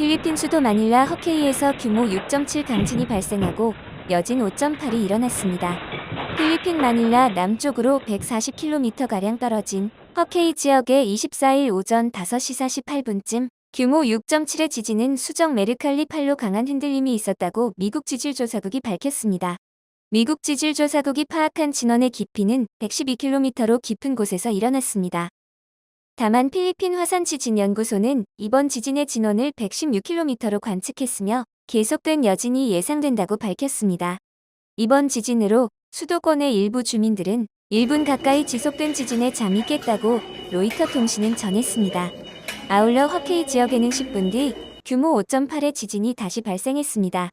필리핀 수도 마닐라 허케이에서 규모 6.7 강진이 발생하고 여진 5.8이 일어났습니다. 필리핀 마닐라 남쪽으로 140km가량 떨어진 허케이 지역의 24일 오전 5시 48분쯤 규모 6.7의 지진은 수정 메르칼리 팔로 강한 흔들림이 있었다고 미국 지질조사국이 밝혔습니다. 미국 지질조사국이 파악한 진원의 깊이는 112km로 깊은 곳에서 일어났습니다. 다만 필리핀 화산지진연구소는 이번 지진의 진원을 116km로 관측했으며 계속된 여진이 예상된다고 밝혔습니다. 이번 지진으로 수도권의 일부 주민들은 1분 가까이 지속된 지진에 잠이 깼다고 로이터 통신은 전했습니다. 아울러 허케이 지역에는 10분 뒤 규모 5.8의 지진이 다시 발생했습니다.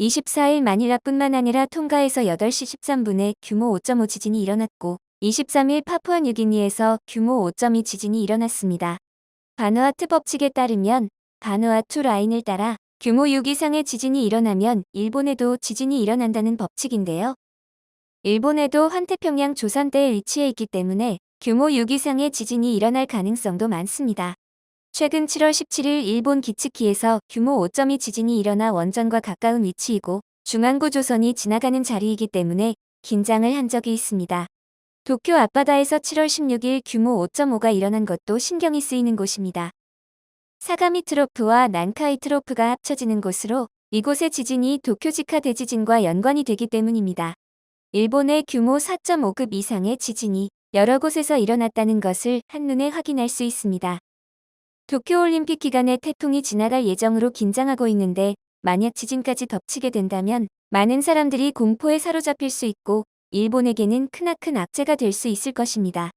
24일 마닐라뿐만 아니라 통가에서 8시 13분에 규모 5.5 지진이 일어났고 23일 파푸아 뉴기니에서 규모 5.2 지진이 일어났습니다. 바누아투 법칙에 따르면 바누아투 라인을 따라 규모 6 이상의 지진이 일어나면 일본에도 지진이 일어난다는 법칙인데요. 일본에도 환태평양 조선대에 위치해 있기 때문에 규모 6 이상의 지진이 일어날 가능성도 많습니다. 최근 7월 17일 일본 기츠키에서 규모 5.2 지진이 일어나 원전과 가까운 위치이고 중앙구 조선이 지나가는 자리이기 때문에 긴장을 한 적이 있습니다. 도쿄 앞바다에서 7월 16일 규모 5.5가 일어난 것도 신경이 쓰이는 곳입니다. 사가미 트로프와 난카이 트로프가 합쳐지는 곳으로 이곳의 지진이 도쿄지카 대지진과 연관이 되기 때문입니다. 일본의 규모 4.5급 이상의 지진이 여러 곳에서 일어났다는 것을 한눈에 확인할 수 있습니다. 도쿄올림픽 기간에 태풍이 지나갈 예정으로 긴장하고 있는데 만약 지진까지 덮치게 된다면 많은 사람들이 공포에 사로잡힐 수 있고 일본에게는 크나큰 악재가 될 수 있을 것입니다.